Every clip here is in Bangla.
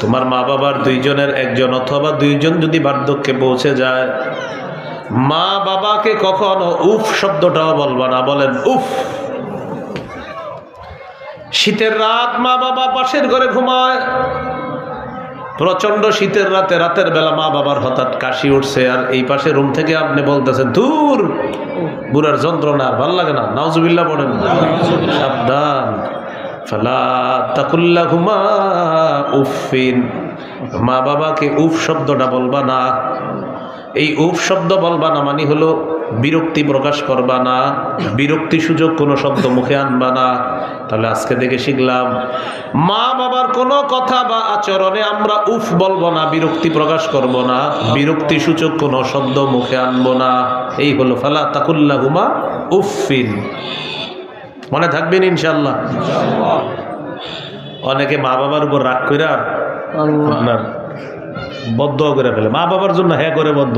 তোমার মা বাবার দুইজনের একজন অথবা দুইজন যদি বার্ধক্যে পৌঁছে যায়, মা বাবাকে কখনো উফ শব্দটাও বলবা না, বলেন উফ। শীতের রাত মা বাবা পাশের ঘরে ঘুমায় প্রচণ্ড শীতের রাতে, রাতের বেলা মা বাবার হঠাৎ কাশি উঠছে, আর এই পাশে রুম থেকে আপনি বলতেছেন দূর বুড়ার যন্ত্রণা, ভালো লাগে না, নাউজুবিল্লাহ পড়েন সাবধান। ফালা তাকুল্লা মা বাবাকে উফ শব্দটা বলবা না। এই উফ শব্দ বলবা না মানে হলো বিরক্তি প্রকাশ করবা না। বিরক্তি সুযোগ কোনো শব্দ মুখে আনবা না। তাহলে আজকে থেকে শিখলাম, মা বাবার কোনো কথা বা আচরণে আমরা উফ বলব না, বিরক্তি প্রকাশ করব না। বিরক্তি সূচক কোনো শব্দ মুখে আনব না। এই হলো ফালা তাকুল্লা হুমা উফিন মনে থাকবেন ইনশাল্লাহ অনেকে মা বাবার উপর রাগ করে আপনার বদ্ধ করে ফেলে। মা বাবার জন্য হ্যাঁ করে বদ্ধ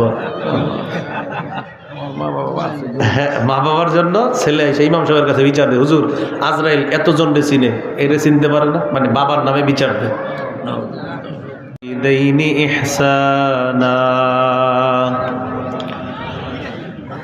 হ্যাঁ মা বাবার জন্য ছেলে সেই ইমাম সাহেবের কাছে বিচার দেয় হুজুর আজরাইল এতজন রে চিনে এরে চিনতে পারে না? মানে বাবার নামে বিচার দেয়। ইহসানা।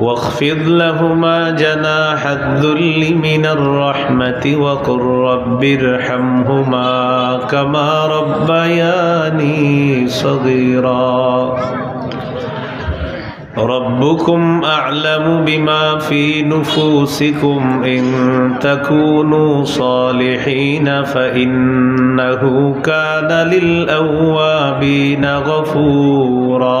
واخفض لهما جناح الذل من الرحمة وقل رب ارحمهما كما ربياني صغيرا. ربكم أعلم بما في نفوسكم إن تكونوا صالحين فإنه كان للأوابين غفورا.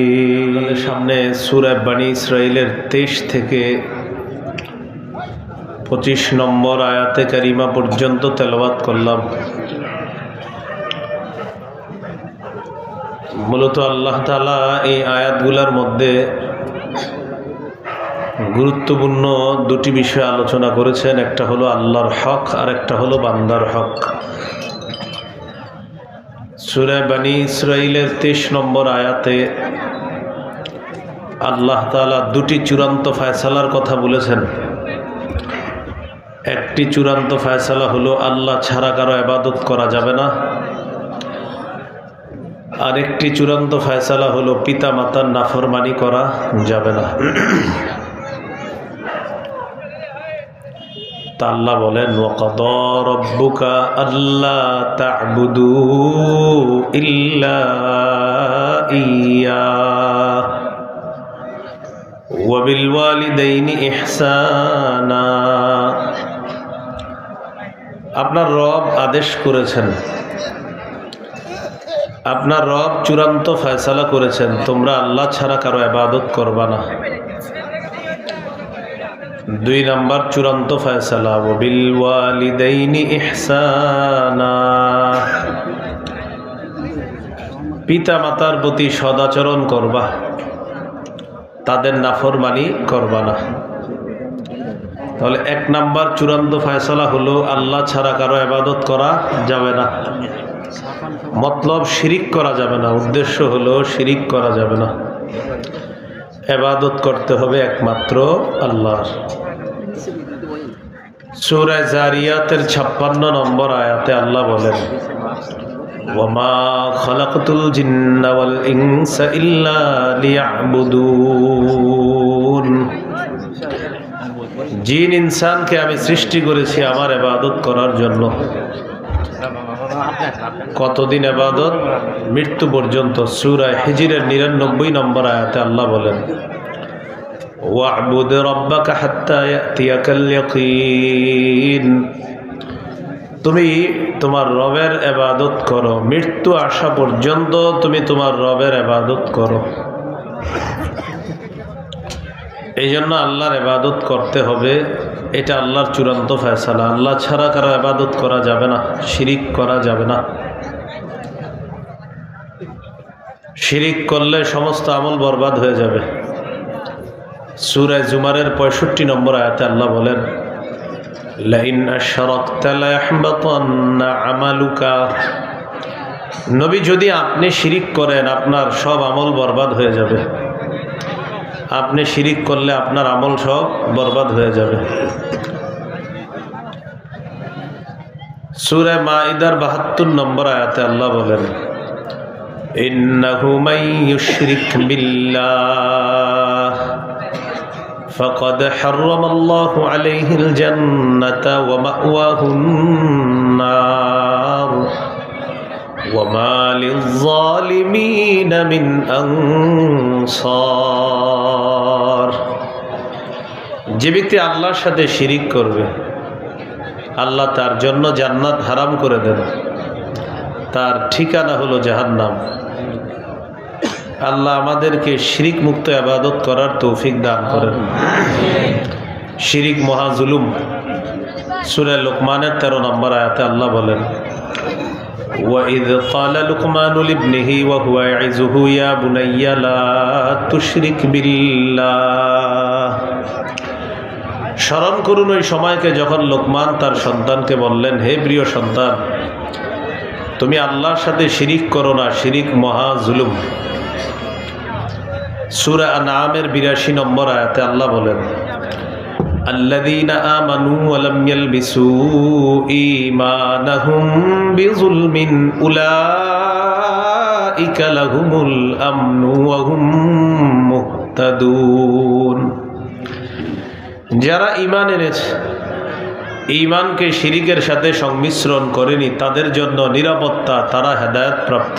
সামনে সুরা বাণী ইসরায়েলের তেইশ থেকে পঁচিশ নম্বর আয়াতে কারিমা পর্যন্ত তেলাওয়াত করলাম। মূলত আল্লাহ তালা এই আয়াতগুলার মধ্যে গুরুত্বপূর্ণ দুটি বিষয় আলোচনা করেছেন, একটা হলো আল্লাহর হক আর একটা হলো বান্দার হক। সুরায় বানী ইসরায়েলের তেইশ নম্বর আয়াতে আল্লাহ তালা দুটি চূড়ান্ত ফায়সালার কথা বলেছেন। একটি চূড়ান্ত ফায়সালা হলো, আল্লাহ ছাড়া কারও আবাদত করা যাবে না। আরেকটি চূড়ান্ত ফায়সালা হলো পিতা মাতার নাফরমানি করা যাবে না। তা আল্লাহ বলেন আল্লাহ ইল্লা ইয়া। আপনার রব আদেশ করেছেন। আপনার রব চূড়ান্ত ফয়সালা করেছেন। তোমরা আল্লাহ ছাড়া কারও আবাদত করবা না। দুই নাম্বার, চূড়ান্ত ফয়সালা। ওবিল ওয়ালিদাইনি ইহসানা। পিতা মাতার প্রতি সদাচরণ করবা। তাদের নাফরমানি করবা না। তাহলে এক নাম্বার চূড়ান্ত ফয়সলা হলো, আল্লাহ ছাড়া কারও আবাদত করা যাবে না। মতলব শিরিক করা যাবে না, উদ্দেশ্য হলো শিরিক করা যাবে না। এবাদত করতে হবে একমাত্র আল্লাহর। সুরায় জারিয়াতের ছাপ্পান্ন নম্বর আয়াতে আল্লাহ বলেন খলাকতুল জিন্না ওয়াল ইনসা ইল্লা লিয়াবুদুন। জিন ইনসানকে আমি সৃষ্টি করেছি আমার এবাদত করার জন্য। কতদিন এবাদত মৃত্যু পর্যন্ত। সুরায় হিজিরের নিরানব্বই নম্বর আয়াতে আল্লাহ বলেন, ওয়াবুদ রব্বাকা হাত্তা ইয়াতিয়াকাল তুমি তোমার রবের এবাদত করো। মৃত্যু আসা পর্যন্ত তুমি তোমার রবের এবাদত করো। এই জন্য আল্লাহর এবাদত করতে হবে। এটা আল্লাহর চূড়ান্ত ফয়সালা। আল্লাহ ছাড়া কারও এবাদত করা যাবে না, শিরিক করা যাবে না। শিরিক করলে সমস্ত আমল বরবাদ হয়ে যাবে। সুরায় জুমারের পঁয়ষট্টি নম্বর আয়াতে আল্লাহ বলেন নবী, যদি আপনি শিরিক করেন, আপনার সব আমল বরবাদ হয়ে যাবে। আপনি শিরিক করলে আপনার আমল সব বরবাদ হয়ে যাবে। সুরে মাইদার বাহাত্তর নম্বর আয়াতে আল্লাহ বলেন, ইন্নাহু মান ইউশরিক বিল্লাহ। فقد حرم الله عليه الجنة ومأواه النار وما للظالمين من أنصار যে ব্যক্তি আল্লাহর সাথে শিরিক করবে আল্লাহ তার জন্য জান্নাত হারাম করে দেন তার ঠিকানা হলো জাহান্নাম আল্লাহ আমাদেরকে শিরিক মুক্ত আবাদত করার তৌফিক দান করেন শিরিক মহাজুলুম সুরে লোকমানের তেরো নম্বর আয়াতে আল্লাহ বলেন وإذ قال لقمان لابنه وهو يعزه يا بني لا تشرك بالله স্মরণ করুন ওই সময়কে যখন লোকমান তার সন্তানকে বললেন হে প্রিয় সন্তান তুমি আল্লাহর সাথে শিরিক করো না শিরিক মহা জুলুম সুরা নামের বিরাশি নম্বর আয়াতে আল্লাহ বলেন الذين آمنوا ولم يلبسوا إيمانهم بظلم أولئك لهم الأمن وهم مهتدون যারা ইমান এনেছে ইমানকে শিরিকের সাথে সংমিশ্রণ করেনি তাদের জন্য নিরাপত্তা তারা হেদায়ত প্রাপ্ত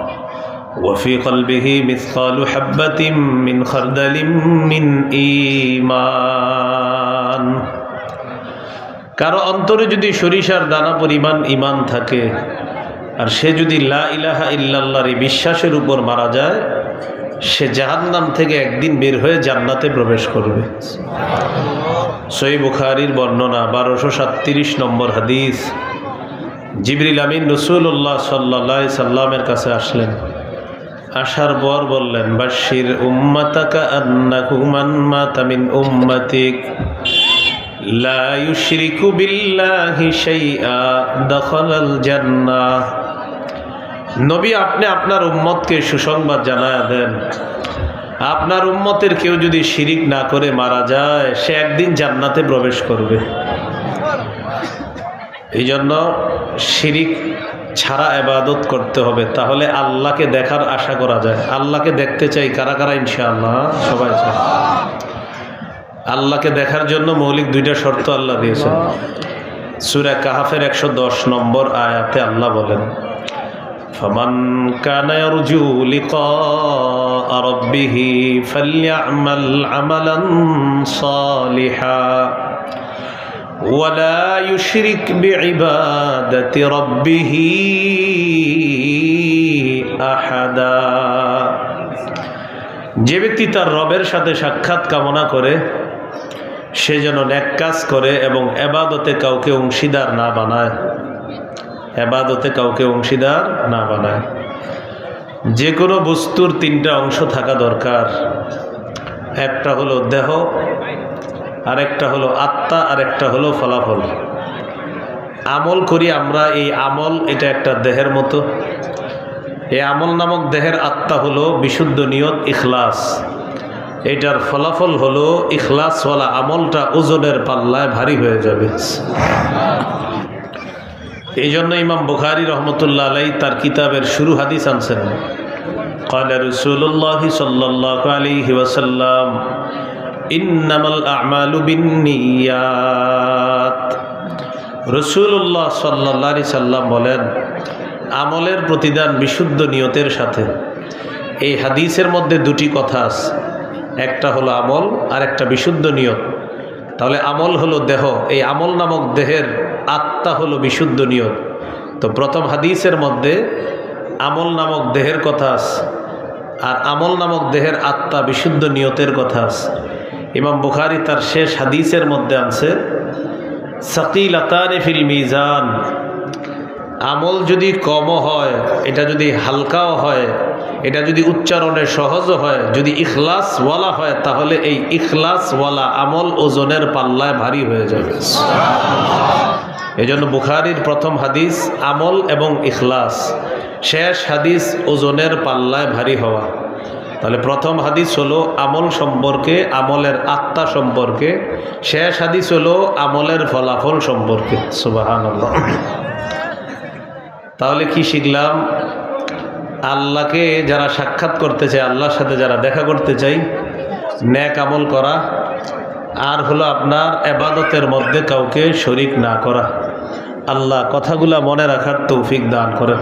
وفي قلبه مثقال حبة من خردل من إيمان কারো অন্তরে যদি সরিষার দানা পরিমাণ ইমান থাকে আর সে যদি লা ইলাহা ইল্লাল্লাহর এই বিশ্বাসের উপর মারা যায় সে জাহান্নাম থেকে একদিন বের হয়ে জান্নাতে প্রবেশ করবে সই বুখারির বর্ণনা বারোশো সাতত্রিশ নম্বর হাদিস জিবরিল আমিন রসুল্লাহ সাল্লা সাল্লামের কাছে আসলেন আসার পর বললেন বাশির উম্মাতাকা আন্নাহু মান মাতা মিন উম্মাতিক। লা ইউশরিকু বিল্লাহি শাইআ, দাখালাল জান্নাহ। নবী, আপনি আপনার উম্মতকে সুসংবাদ জানায়া দেন। আপনার উম্মতের কেউ যদি শিরিক না করে মারা যায়, সে একদিন জান্নাতে প্রবেশ করবে। এই জন্য শিরিক ছাড়া এবাদত করতে হবে তাহলে আল্লাহকে দেখার আশা করা যায় আল্লাহকে দেখতে চাই কারা কারা ইনশাআল্লাহ সবাই চায় আল্লাহকে দেখার জন্য মৌলিক দুইটা শর্ত আল্লাহ দিয়েছেন সুরা কাহাফের একশো দশ নম্বর আয়াতে আল্লাহ বলেন فمن كان يرجو لقاء ربه فليعمل عملا صالحا ولا يشرك بعبادة ربه أحدا যে ব্যক্তি তার রবের সাথে সাক্ষাৎ কামনা করে সে যেন ন্যাক কাজ করে এবং এবাদতে কাউকে অংশীদার না বানায় এবাদতে কাউকে অংশীদার না বানায় যে কোনো বস্তুর তিনটা অংশ থাকা দরকার একটা হলো দেহ আরেকটা হলো আত্মা আরেকটা হলো ফলাফল আমল করি আমরা এই আমল এটা একটা দেহের মতো এই আমল নামক দেহের আত্মা হলো বিশুদ্ধ নিয়ত ইখলাস এটার ফলাফল হলো ইখলাসওয়ালা আমলটা ওজনের পাল্লায় ভারী হয়ে যাবে এই জন্য ইমাম বুখারি রহমতুল্লাহ আলাই তার কিতাবের শুরু হাদিস আনছেন قال رسول الله صلى الله عليه وسلم ইন্নামাল আমালু বিন্নিয়াত। রসুল্লাহ সাল্লা সাল্লাম বলেন, আমলের প্রতিদান বিশুদ্ধ নিয়তের সাথে। এই হাদিসের মধ্যে দুটি কথা আছে। একটা হলো আমল, আর একটা বিশুদ্ধ নিয়ত। তাহলে আমল হলো দেহ। এই আমল নামক দেহের আত্মা হলো বিশুদ্ধ নিয়ত। তো প্রথম হাদিসের মধ্যে আমল নামক দেহের কথা আছে, আর আমল নামক দেহের আত্মা বিশুদ্ধ নিয়তের কথা আছে। ইমাম বুখারি তার শেষ হাদিসের মধ্যে আনছে সাকিল আতারে ফিল মিজান আমল যদি কমও হয়, এটা যদি হালকাও হয়, এটা যদি উচ্চারণে সহজও হয়, যদি ইখলাসওয়ালা হয়, তাহলে এই ইখলাসওয়ালা আমল ওজনের পাল্লায় ভারী হয়ে যাবে। এই জন্য বুখারির প্রথম হাদিস আমল এবং ইখলাস। শেষ হাদিস ওজনের পাল্লায় ভারী হওয়া। তাহলে প্রথম হাদিস হলো আমল সম্পর্কে, আমলের আত্মা সম্পর্কে, শেষ হাদিস হলো আমলের ফলাফল সম্পর্কে। সুবাহান তাহলে কি শিখলাম? আল্লাহকে যারা সাক্ষাৎ করতে চায়, আল্লাহর সাথে যারা দেখা করতে চাই ন্যাক আমল করা, আর হলো আপনার এবাদতের মধ্যে কাউকে শরিক না করা। আল্লাহ কথাগুলা মনে রাখার তৌফিক দান করেন।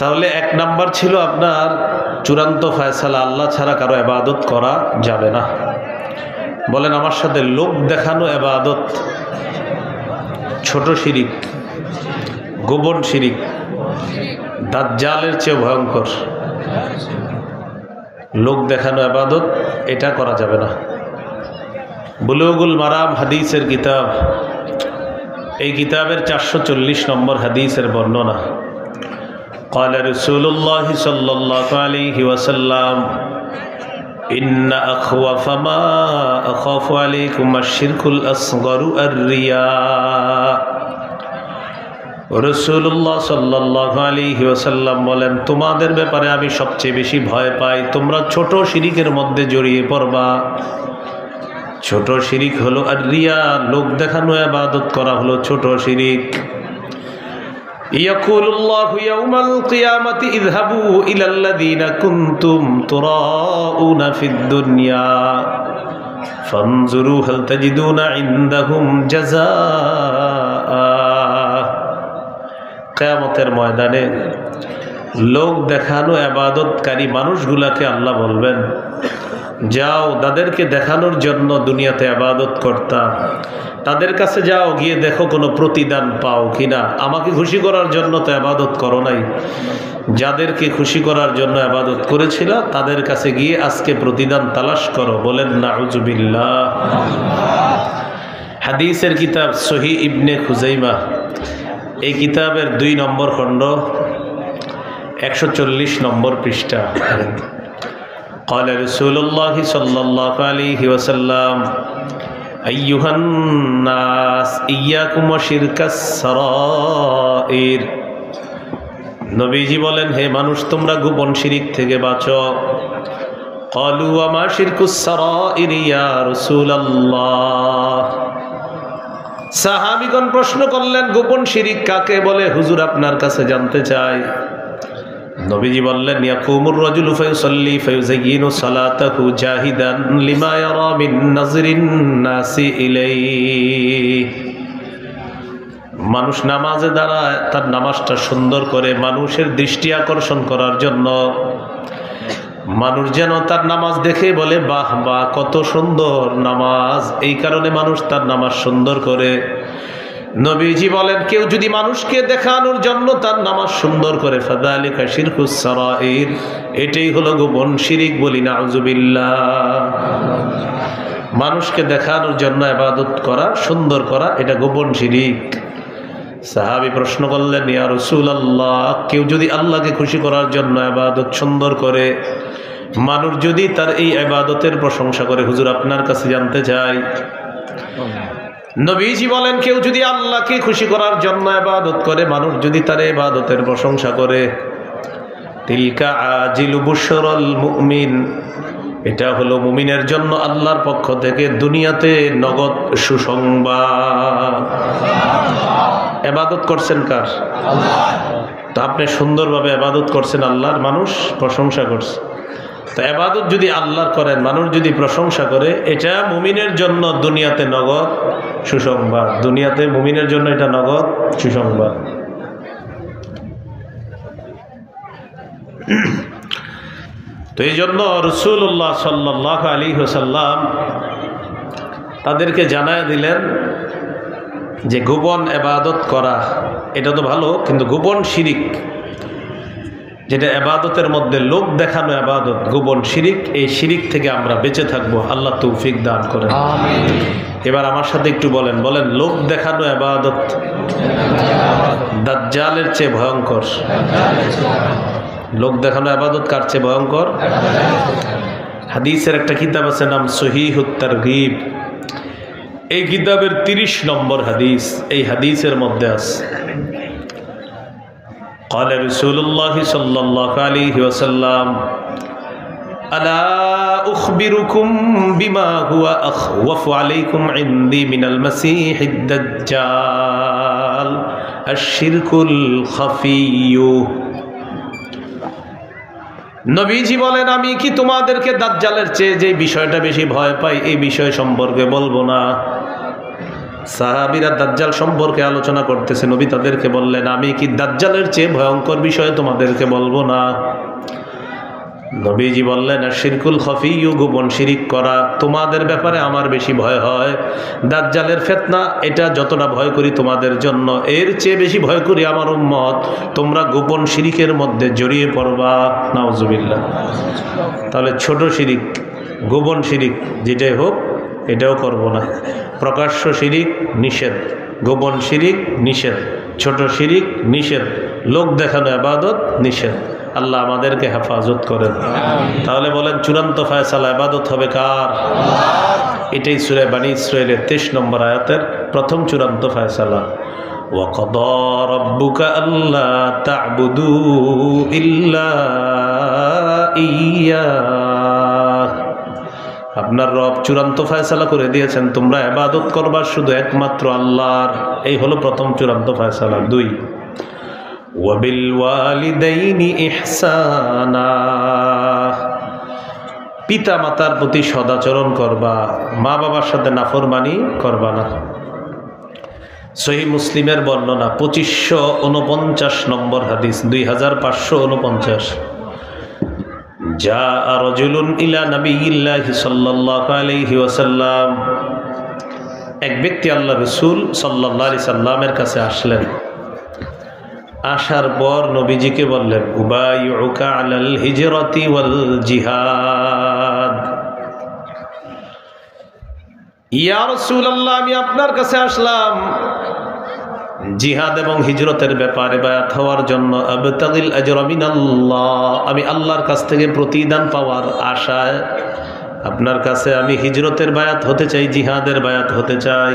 তাহলে এক নাম্বার ছিল আপনার চূড়ান্ত ফয়সালা, আল্লাহ ছাড়া কারও এবাদত করা যাবে না। বলেন, আমার সাথে লোক দেখানো এবাদত ছোট শিরিক গোবন শিরিক, দাজ্জালের চেয়ে ভয়ঙ্কর। লোক দেখানো আবাদত এটা করা যাবে না। বুলুগুল মারাম হাদিসের কিতাব, এই কিতাবের চারশো চল্লিশ নম্বর হাদিসের বর্ণনা। قال رسول الله صلى الله عليه وسلم إن أخوف ما أخاف عليكم الشرك الأصغر الرياء রসুল্লাহ সাল্লাহ আলী ওসাল্লাম বলেন তোমাদের ব্যাপারে আমি সবচেয়ে বেশি ভয় পাই তোমরা ছোট শিরিকের মধ্যে জড়িয়ে পড়বা ছোট শিরিক হলো আর রিয়া লোক দেখানো আবাদত করা হলো ছোট শিরিক يقول الله يوم القيامة اذهبوا إلى الذين كنتم تراءون في الدنيا فانظروا هل تجدون عندهم جزاء কেয়ামতের ময়দানে লোক দেখানো আবাদতকারী মানুষগুলাকে আল্লাহ বলবেন যাও তাদেরকে দেখানোর জন্য দুনিয়াতে আবাদত করতাম তাদের কাছে যাও গিয়ে দেখো কোনো প্রতিদান পাও কিনা আমাকে খুশি করার জন্য তো আবাদত করো নাই যাদেরকে খুশি করার জন্য আবাদত করেছিল তাদের কাছে গিয়ে আজকে প্রতিদান তালাশ করো বলেন না হাদিসের কিতাব সহি ইবনে খুজাইমা এই কিতাবের দুই নম্বর খণ্ড একশো চল্লিশ নম্বর পৃষ্ঠা قال رسول الله صلى الله عليه وسلم أيها الناس إياكم وشرك السرائر নবীজি বলেন হে মানুষ তোমরা গোপন শিরিক থেকে বাঁচো قالوا وما شرك السرائر يا رسول الله সাহাবিগণ প্রশ্ন করলেন গোপন শিরিক কাকে বলে হুজুর আপনার কাছে জানতে চাই নবীজি বললেন, ইয়াকুমুর রাজুলু ফায়ুসাল্লি ফায়ুযায়্যিনু সালাতাহু জাহিদান লিমা ইয়ারা মিন নাজরিন নাসি ইলাইহি। মানুষ নামাজে দাঁড়ায়, তার নামাজটা সুন্দর করে মানুষের দৃষ্টি আকর্ষণ করার জন্য। মানুষ যেন তার নামাজ দেখে বলে, বাহ বাহ, কত সুন্দর নামাজ। এই কারণে মানুষ তার নামাজ সুন্দর করে নবীজি বলেন, কেউ যদি মানুষকে দেখানোর জন্য তার নামাজ সুন্দর করে এটাই হলো গোপন শিরিক বলি না মানুষকে দেখানোর জন্য আবাদত করা, সুন্দর করা, এটা গোপন শিরিক। সাহাবি প্রশ্ন করলেন, ইয়া রসুল আল্লাহ কেউ যদি আল্লাহকে খুশি করার জন্য আবাদত সুন্দর করে, মানুষ যদি তার এই আবাদতের প্রশংসা করে, হুজুর আপনার কাছে জানতে চাই। নবীজি বলেন, কেউ যদি আল্লাহকে খুশি করার জন্য এবাদত করে, মানুষ যদি তার এবাদতের প্রশংসা করে। তিলকা আজিল বুশরল মুমিন, এটা হলো মুমিনের জন্য আল্লাহর পক্ষ থেকে দুনিয়াতে নগদ সুসংবাদ। এবাদত করছেন কার? তো আপনি সুন্দরভাবে এবাদত করছেন আল্লাহর মানুষ, প্রশংসা করছে। তো এবাদত যদি আল্লাহর করেন, মানুষ যদি প্রশংসা করে, এটা মুমিনের জন্য দুনিয়াতে নগদ সুসংবাদ। দুনিয়াতে মুমিনের জন্য এটা নগদ সুসংবাদ। তো এই জন্য রসুল্লাহ সাল্লাহ আলী হোসাল্লাম তাদেরকে জানায় দিলেন যে গোপন এবাদত করা, এটা তো ভালো, কিন্তু গোপন শিরিক যেটা এবাদতের মধ্যে লোক দেখানো আবাদত গোপন শিরিক এই শিরিক থেকে আমরা বেঁচে থাকব। আল্লাহ তৌফিক দান করেন। এবার আমার সাথে একটু বলেন বলেন লোক দেখানো আবাদত দাজ্জালের চেয়ে ভয়ঙ্কর। লোক দেখানো আবাদত কার চেয়ে ভয়ঙ্কর? হাদিসের একটা কিতাব আছে নাম সহিহুত্তার গিব এই কিতাবের তিরিশ নম্বর হাদিস এই হাদিসের মধ্যে আছে। قال رسول الله صلى الله عليه وسلم ألا أخبركم بما هو أخوف عليكم عندي من المسيح الدجال الشرك الخفي নবীজি বলেন আমি কি তোমাদেরকে দাজ্জালের চেয়ে যে বিষয়টা বেশি ভয় পাই এই বিষয় সম্পর্কে বলবো না সাহাবিরা দাজ্জাল সম্পর্কে আলোচনা করতেছে, নবী তাদেরকে বললেন, আমি কি দাজ্জালের চেয়ে ভয়ঙ্কর বিষয়ে তোমাদেরকে বলব না? নবীজি বললেন শিরকুল খফি ইউ গোপন শিরিক করা, তোমাদের ব্যাপারে আমার বেশি ভয় হয়। দাজ্জালের ফেতনা, এটা যতটা ভয় করি তোমাদের জন্য, এর চেয়ে বেশি ভয় করি আমার উম্মত। তোমরা গোপন শিরিকের মধ্যে জড়িয়ে পড়বা। নাওজুবিল্লা তাহলে ছোট শিরিক, গোপন শিরিক, যেটাই হোক এটাও করব না প্রকাশ্য শিরিক নিষেধ গোপন শিরিক নিষেধ ছোট শিরিক নিষেধ লোক দেখানো আবাদত নিষেধ আল্লাহ আমাদেরকে হেফাজত করেন তাহলে বলেন চূড়ান্ত ফায়সালা আবাদত হবে কার এটাই সুরে বাণী ইসরায়েলের তেইশ নম্বর আয়াতের প্রথম চূড়ান্ত ফায়সালা وقضى ربك ألا تعبدوا إلا إياه আপনার রব চূড়ান্ত ফয়সালা করে দিয়েছেন, তোমরা এবাদত করবার শুধু একমাত্র আল্লাহর। এই হলো প্রথম চূড়ান্ত ফয়সালা। দুই, ওয়াবিল পিতা মাতার প্রতি সদাচরণ করবা মা বাবার সাথে নাফরমানি করবা না। সহি মুসলিমের বর্ণনা, পঁচিশশো উনপঞ্চাশ নম্বর হাদিস, দুই হাজার পাঁচশো উনপঞ্চাশ এক ব্যক্তি আল্লাহ রসুল সাল্লাহ আলি সাল্লামের কাছে আসলেন। আসার পর নবীজিকে বললেন জিহাদ। ইয়া রাসূলুল্লাহ, আমি আপনার কাছে আসলাম। জিহাদ এবং হিজরতের ব্যাপারে বায়াত হওয়ার জন্য আল্লাহ আমি আল্লাহর কাছ থেকে প্রতিদান পাওয়ার আশায় আপনার কাছে আমি হিজরতের বায়াত হতে চাই, জিহাদের বায়াত হতে চাই।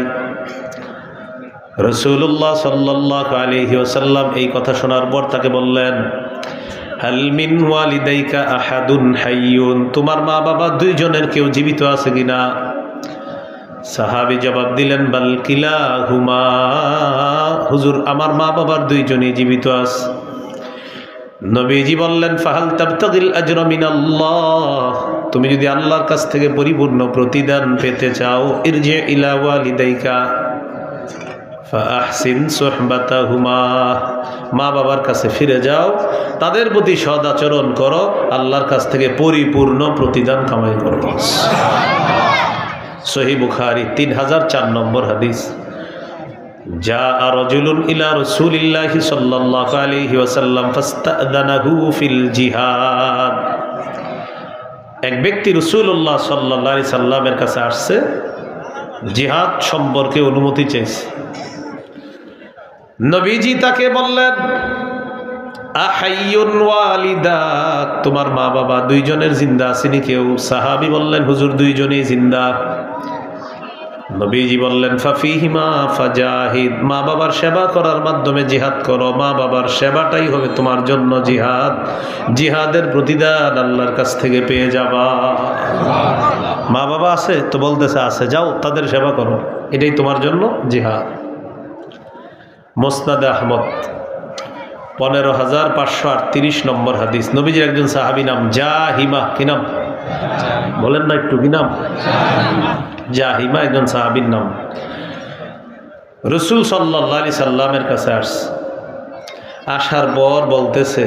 রসুল্লাহ সাল্লাহ আলহি ওসাল্লাম এই কথা শোনার পর তাকে বললেন হালমিন ওয়ালিদাইকা আহাদুন হাইয়ুন তোমার মা বাবা দুইজনের কেউ জীবিত আছে কিনা? সাহাবি জবাব দিলেন বালকিলা হুমা হুজুর, আমার মা বাবার দুইজনই জীবিত আস। নবীজি বললেন, ফাহাল তাবতাগিল আজরমিন আল্লাহ তুমি যদি আল্লাহর কাছ থেকে পরিপূর্ণ প্রতিদান পেতে চাও, ইরজে ইলা ওয়ালিদাইকা। ফাহসিন সোহবাতাহুমা। মা বাবার কাছে ফিরে যাও, তাদের প্রতি সদ আচরণ করো, আল্লাহর কাছ থেকে পরিপূর্ণ প্রতিদান কামাই করো। সহি বুখারি তিন হাজার চার নম্বর হাদিস। যা রজুলুন ইলা রসুলিল্লাহি সাল্লাল্লাহু আলাইহি ওয়াসাল্লাম ফাস্তাদানাহু ফিল জিহাদ। এক ব্যক্তি রসুল্লাহ সাল্লাহ আলি সাল্লামের কাছে আসছে, জিহাদ সম্পর্কে অনুমতি চেয়েছে নবীজি তাকে বললেন তোমার মা বাবা দুইজনের জিন্দা আসেনি কেউ? সাহাবি বললেন, হুজুর দুইজনেই জিন্দা। নবীজি বললেন, ফাফিহিমা ফাজাহিদ, মা বাবার সেবা করার মাধ্যমে জিহাদ করো। মা বাবার সেবাটাই হবে তোমার জন্য জিহাদ। জিহাদের প্রতিদান আল্লাহর কাছ থেকে পেয়ে যাবা। মা বাবা আছে তো বলতেছে, আছে, যাও, তাদের সেবা করো। এটাই তোমার জন্য জিহাদ। মোসনাদে আহমদ, পনেরো হাজার পাঁচশো আটত্রিশ নম্বর হাদিস। নবীজির একজন সাহাবি নাম জাহিমা, কি নাম? বলেন না একটু, কি নাম? জাহিমা একজন সাহাবির নাম রসুল সাল্লাহ আলি সাল্লামের কাছে আস আসার পর বলতেছে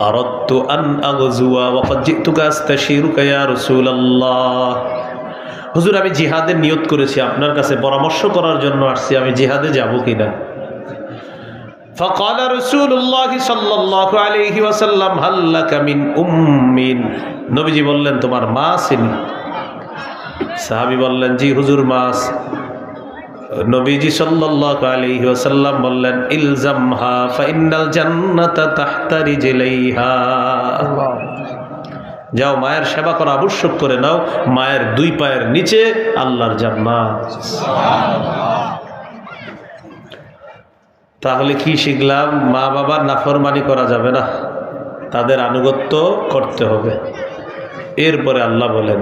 আরত্তু আন আগজুয়া ওয়াকাদ জিতুকা আস্তাশিরুকা ইয়া রাসূলুল্লাহ হুজুর আমি জিহাদের নিয়ত করেছি আপনার কাছে পরামর্শ করার জন্য আসছি আমি জিহাদে যাব কিনা فقال رسول الله صلى الله عليه وسلم هل لك من أم নবীজি বললেন তোমার মা আছেনি সাহাবি বললেন, জি হুজুর মাস নবীজি সাল্লাল্লাহু আলাইহি ওয়াসাল্লাম বললেন, ইলজামহা ফাইনাল জান্নাতা যাও, মায়ের সেবা করা আবশ্যক করে নাও, মায়ের দুই পায়ের নিচে আল্লাহর জান্নাত। তাহলে কি শিখলাম, মা বাবার নাফরমানি করা যাবে না, তাদের আনুগত্য করতে হবে। এরপরে আল্লাহ বলেন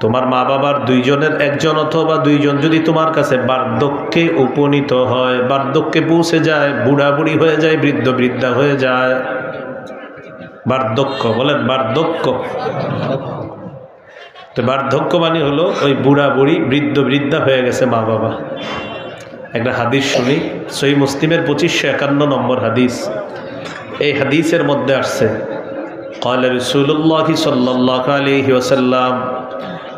তোমার মা বাবার দুইজনের একজন অথবা দুইজন যদি তোমার কাছে বার্ধক্যে উপনীত হয় বার্ধক্যে পৌঁছে যায় বুড়া বুড়ি হয়ে যায় বৃদ্ধ বৃদ্ধা হয়ে যায় বার্ধক্য বলেন বার্ধক্য তো বার্ধক্য মানে হলো ওই বুড়া বুড়ি বৃদ্ধ বৃদ্ধা হয়ে গেছে মা বাবা একটা হাদিস শুনি সই মুসলিমের পঁচিশশো একান্ন নম্বর হাদিস এই হাদিসের মধ্যে আসছে قال رسول الله صلى الله عليه وسلم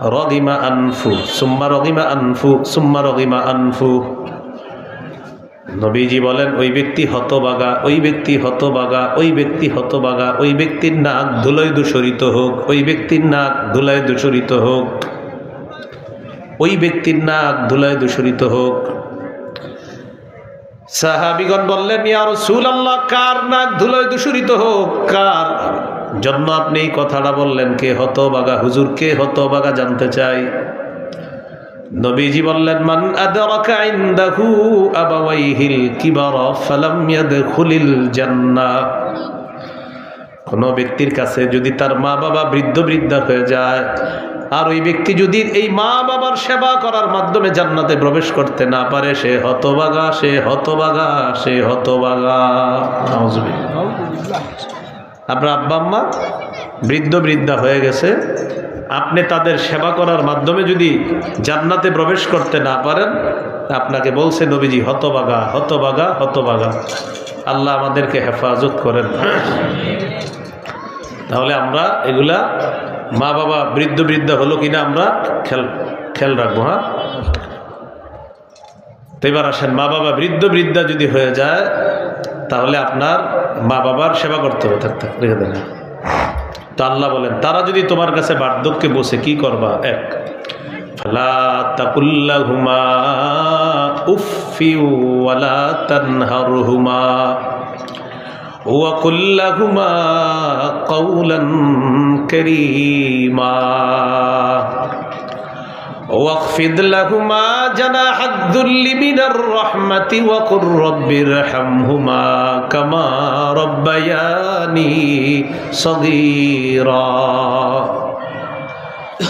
রদিমা আনফু, সুম্মা রগিমা আনফু, সুম্মা রগিমা আনফু। নবীজি বলেন, ওই ব্যক্তি হতবাগা, ওই ব্যক্তি হতবাগা, ওই ব্যক্তি হতবাগা, ওই ব্যক্তির নাক ধুলোয় দূষরিত হোক, ওই ব্যক্তির নাক ধুলায় দূষরিত হোক, ওই ব্যক্তির নাক ধুলায় দূষরিত হোক। সাহাবিগণ বললেন, ইয়া রাসূলুল্লাহ, কার নাক ধুলোয় দূষরিত হোক, কার জন্য আপনি এই কথাটা বললেন, কে হতবাগা? হুজুর, কে হতবাগা জানতে চাই নবীজি বললেন, মান আদরাকা ইনদাহু আবাওয়াইহিল ফালাম ইয়াদখুলিল জান্নাহ কোন ব্যক্তির কাছে যদি তার মা বাবা বৃদ্ধ বৃদ্ধা হয়ে যায়, আর ওই ব্যক্তি যদি এই মা বাবার সেবা করার মাধ্যমে জান্নাতে প্রবেশ করতে না পারে, সে হতবাগা সে হতবাগা সে হতবাগা। আপনার আব্বা আম্মা বৃদ্ধ বৃদ্ধা হয়ে গেছে। আপনি তাদের সেবা করার মাধ্যমে যদি জান্নাতে প্রবেশ করতে না পারেন, আপনাকে বলছে, নবীজি, হতবাগা হতবাগা হতবাগা। আল্লাহ আমাদেরকে হেফাজত করেন। তাহলে আমরা এগুলা মা বাবা বৃদ্ধ বৃদ্ধা হলো কিনা আমরা খেল খেয়াল রাখব হ্যাঁ? তো এবার আসেন মা বাবা বৃদ্ধ বৃদ্ধা যদি হয়ে যায় তাহলে আপনার মা বাবার সেবা করতে হবে থাকতে রেখে দেন তো আল্লাহ বলেন তারা যদি তোমার কাছে বার্ধক্যে বসে কি করবা এক ফালা তাকুল্লাহুমা উফফি ওয়ালা তানহারহুমা وقل لهما قولا كريما واخفض لهما جناح الذل من الرحمة وقل رب ارحمهما كما ربياني صغيرا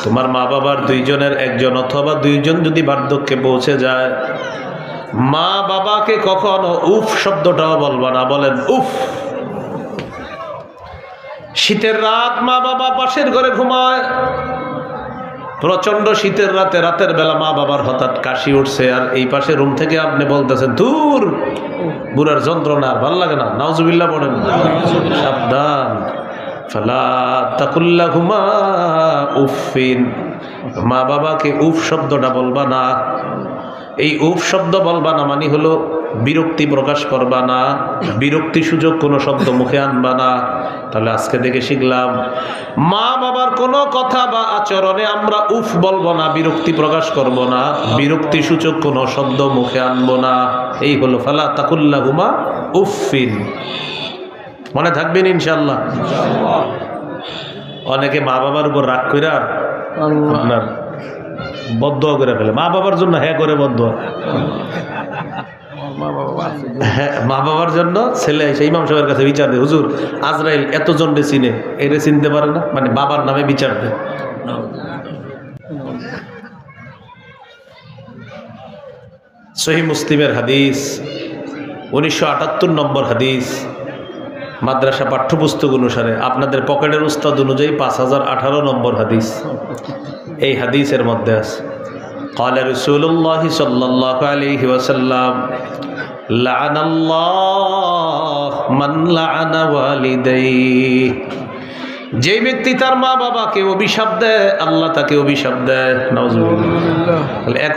তোমার মা বাবার দুইজনের একজন অথবা দুইজন যদি বার্ধক্যে পৌঁছে যায় মা বাবাকে কখনো উফ শব্দটাও বলবা না বলেন উফ শীতের রাত মা বাবা পাশের ঘরে ঘুমায় প্রচণ্ড শীতের রাতে, রাতের বেলা মা বাবার হঠাৎ কাশি উঠছে আর এই পাশে রুম থেকে আপনি বলতেছেন দূর বুড়ার যন্ত্রণা আর ভালো লাগে না, নাউজুবিল্লাহ পড়েন সাবধান। ফালা তাকুল্লা ঘুমা উফিন মা বাবাকে উফ শব্দটা বলবা না। এই উফ শব্দ বলবা না মানে হলো বিরক্তি প্রকাশ করবা না বিরক্তি সুযোগ কোনো শব্দ মুখে আনবা না। তাহলে আজকে থেকে শিখলাম মা বাবার কোনো কথা বা আচরণে আমরা উফ বলব না বিরক্তি প্রকাশ করব না বিরক্তি সূচক কোনো শব্দ মুখে আনব না। এই হলো ফালা তাকুল্লা হুমা উফিন মনে থাকবেন ইনশাল্লাহ অনেকে মা বাবার উপর রাগ করে আপনার বদ্ধ করে ফেলে। মা বাবার জন্য হ্যাঁ করে বদ্ধ হ্যাঁ মা বাবার জন্য ছেলে এসে ইমাম সাহেবের কাছে বিচার দেয়, হুজুর, আজরাইল এতজন রে চিনে এরে চিনতে পারে না? মানে বাবার নামে বিচার দেয়। সহি মুসলিমের হাদিস, উনিশশো আটাত্তর নম্বর হাদিস, মাদ্রাসা পাঠ্যপুস্তক অনুসারে আপনাদের পকেটের উস্তাদ অনুযায়ী পাঁচ হাজার আঠারো নম্বর হাদিস। এই হাদিসের মধ্যে আছে। قال رسول الله صلى الله عليه وسلم لعن الله من لعن والديه যে ব্যক্তি তার মা বাবাকে অভিশাপ দেয় আল্লাহ তাকে অভিশাপ দেয় নাউজুবিল্লাহ। তাহলে এক